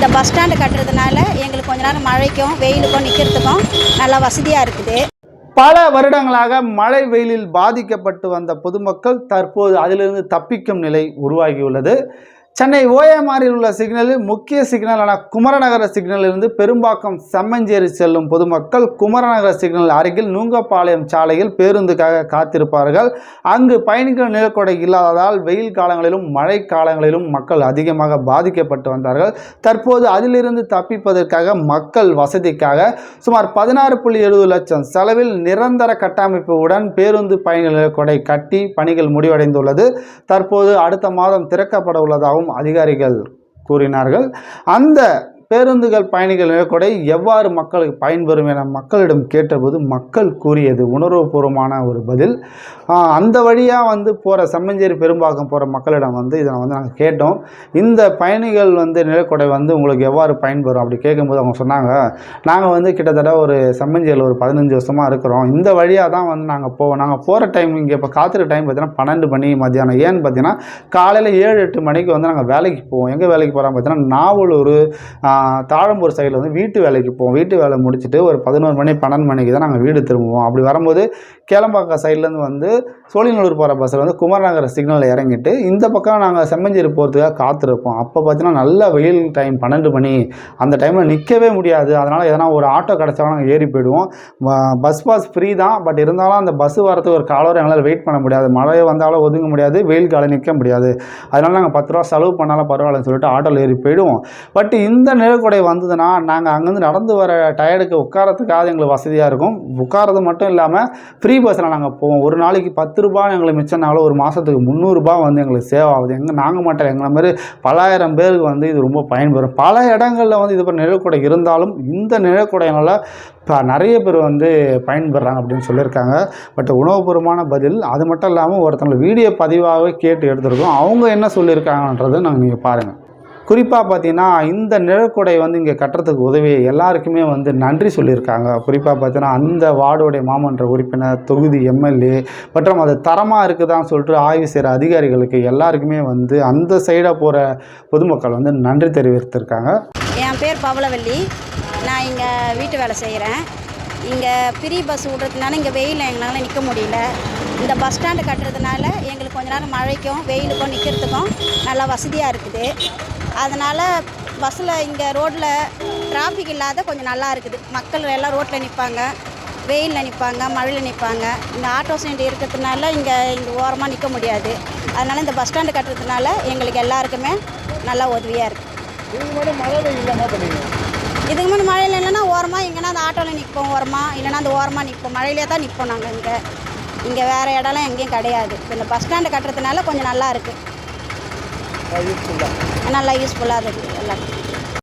இந்த bus stand கட்டுறதுனால எங்களுக்கு கொஞ்ச நேரம் மழைக்கும் வெயிலுக்கும் நிற்கிறதுக்கும் நல்லா வசதியாக இருக்குது. பல வருடங்களாக மழை வெயிலில் பாதிக்கப்பட்டு வந்த பொதுமக்கள் தற்போது அதிலிருந்து தப்பிக்கும் நிலை உருவாகியுள்ளது. சென்னை ஓஎம்ஆரில் உள்ள சிக்னலில் முக்கிய சிக்னலான குமரநகர சிக்னலிலிருந்து பெரும்பாக்கம் செம்மஞ்சேரி செல்லும் பொதுமக்கள் குமரநகர சிக்னல் அருகில் நுங்கப்பாளையம் சாலையில் பேருந்துக்காக காத்திருப்பார்கள். அங்கு பயணிகள் நிலக்கொடை இல்லாததால் வெயில் காலங்களிலும் மழை காலங்களிலும் மக்கள் அதிகமாக பாதிக்கப்பட்டு வந்தார்கள். தற்போது அதிலிருந்து தப்பிப்பதற்காக மக்கள் வசதிக்காக சுமார் பதினாறு புள்ளி எழுபது லட்சம் செலவில் நிரந்தர கட்டமைப்புடன் பேருந்து பயணிகள் நிலக்கொடை கட்டி பணிகள் முடிவடைந்துள்ளது. தற்போது அடுத்த மாதம் திறக்கப்பட உள்ளதாகவும் அதிகாரிகள் கூறினார்கள். அந்த பேருந்துகள் பயணிகள் கூட எவ்வாறு மக்களுக்கு பயன்பெறும் என மக்களிடம் கேட்டபோது மக்கள் கூறியது உணர்வுபூர்வமான ஒரு பதில். அந்த வழியாக வந்து போகிற செம்மஞ்சேரி பெரும்பாக்கம் போகிற மக்களிடம் வந்து இதை வந்து நாங்கள் கேட்டோம். இந்த பயணிகள் வந்து நிலக்கொடை வந்து உங்களுக்கு எவ்வாறு பயன்பெறும் அப்படி கேட்கும்போது அவங்க சொன்னாங்க நாங்கள் வந்து கிட்டத்தட்ட ஒரு செம்மஞ்சேரியில் ஒரு பதினஞ்சு வருஷமாக இருக்கிறோம். இந்த வழியாக தான் வந்து நாங்கள் போவோம். நாங்கள் போகிற டைம் இங்கே இப்போ காத்திர டைம் பார்த்தீங்கன்னா பன்னெண்டு மணி மத்தியானம். ஏன்னு பார்த்தீங்கன்னா காலையில் ஏழு எட்டு மணிக்கு வந்து நாங்கள் வேலைக்கு போவோம். எங்கே வேலைக்கு போகிறோம் பார்த்தீங்கன்னா நாவலூர் தாழம்பூர் சைடில் வந்து வீட்டு வேலைக்கு போவோம். வீட்டு வேலை முடிச்சுட்டு ஒரு பதினோரு மணி பன்னெண்டு மணிக்கு தான் நாங்கள் வீடு திரும்புவோம். அப்படி வரும்போது கேளம்பாக்கம் சைட்லேருந்து வந்து சோழிநல்லூர் போகிற பஸ்ஸில் வந்து குமரநகர் சிக்னலில் இறங்கிட்டு இந்த பக்கம் நாங்கள் செம்மஞ்சேரி போகிறதுக்காக காத்திருப்போம். அப்போ பார்த்தீங்கன்னா நல்ல வெயில் டைம் பன்னெண்டு மணி. அந்த டைமில் நிற்கவே முடியாது. அதனால் எதனா ஒரு ஆட்டோ கிடச்சாலும் நாங்கள் ஏறி போயிடுவோம். பஸ் பாஸ் ஃப்ரீ தான். பட் இருந்தாலும் அந்த பஸ் வரத்துக்கு ஒரு காலவரை எங்களால் வெயிட் பண்ண முடியாது. மழையை வந்தாலும் ஒதுங்க முடியாது. வெயில் காலம் நிற்க முடியாது. அதனால் நாங்கள் பத்து ரூபா செலவு பண்ணாலும் பரவாயில்லன்னு சொல்லிட்டு ஆட்டோவில் ஏறி போயிடுவோம். பட் இந்த நிலக்கொடை வந்ததுன்னா நாங்கள் அங்கேருந்து நடந்து வர டயர்டுக்கு உட்காரத்துக்காக எங்களுக்கு வசதியாக இருக்கும். உட்காரது மட்டும் இல்லாமல் ஃப்ரீ பஸ்ஸில் நாங்கள் போவோம். ஒரு நாளைக்கு பத்து ரூபா எங்களுக்கு மிச்சம்னாலும் ஒரு மாதத்துக்கு முந்நூறுரூபா வந்து எங்களுக்கு சேவ் ஆகுது. எங்கே நாங்கள் மட்டும். எங்களை மாதிரி பலாயிரம் பேருக்கு வந்து இது ரொம்ப பயன்பெறும். பல இடங்களில் வந்து இது போல் நிழற்குடை இருந்தாலும் இந்த நிழற்குடையினால இப்போ நிறைய பேர் வந்து பயன்பெறாங்க அப்படின்னு சொல்லியிருக்காங்க. பட் உணவுபூர்வமான பதில் அது மட்டும் இல்லாமல் ஒருத்தவங்க வீடியோ பதிவாகவே கேட்டு எடுத்திருக்கோம். அவங்க என்ன சொல்லியிருக்காங்கன்றதை நாங்கள் நீங்கள் பாருங்கள் குறிப்பாக பார்த்தீங்கன்னா இந்த நிழற்குடை வந்து இங்கே கட்டுறதுக்கு உதவி எல்லாருக்குமே வந்து நன்றி சொல்லியிருக்காங்க. குறிப்பாக பார்த்தீங்கன்னா அந்த வார்டுடைய மாமன்ற உறுப்பினர் தொகுதி எம்எல்ஏ மற்றும் அது தரமாக இருக்குதான்னு சொல்லிட்டு ஆய்வு செய்கிற அதிகாரிகளுக்கு எல்லாருக்குமே வந்து அந்த சைடாக போகிற பொதுமக்கள் வந்து நன்றி தெரிவித்திருக்காங்க. என் பேர் பவளவல்லி. நான் இங்கே வீட்டு வேலை செய்கிறேன் இங்கே ஃப்ரீ பஸ் விட்றதுனால இங்கே வெயிலில் எங்களால் நிற்க முடியல. இந்த பஸ் ஸ்டாண்டு கட்டுறதுனால எங்களுக்கு கொஞ்ச நேரம் மழைக்கும் வெயிலுக்கும் நிற்கிறதுக்கும் நல்லா வசதியாக இருக்குது. அதனால் பஸ்ஸில் இங்கே ரோட்டில் டிராஃபிக் இல்லாத கொஞ்சம் நல்லா இருக்குது. மக்கள் எல்லாம் ரோட்டில் நிற்பாங்க வெயிலில் நிற்பாங்க மழையில் நிற்பாங்க. இந்த ஆட்டோ ஸ்டாண்ட் இருக்கிறதுனால இங்கே இங்கே ஓரமாக நிற்க முடியாது. அதனால் இந்த பஸ் ஸ்டாண்டு கட்டுறதுனால எங்களுக்கு எல்லாருக்குமே நல்லா உதவியாக இருக்குது இதுக்கு முன்னாடி மழையில் இல்லைன்னா ஓரமாக எங்கன்னா அந்த ஆட்டோவில் நிற்போம் ஓரமாக இல்லைன்னா அந்த ஓரமாக நிற்போம். மழையிலே தான் நிற்போம் நாங்கள் இங்கே. இங்கே வேறு இடம்லாம் எங்கேயும் கிடையாது. இப்ப இந்த பஸ் ஸ்டாண்டு கட்டுறதுனால கொஞ்சம் நல்லா இருக்குது நல்லா யூஸ்ஃபுல்லாக இருக்குது எல்லாருக்கும்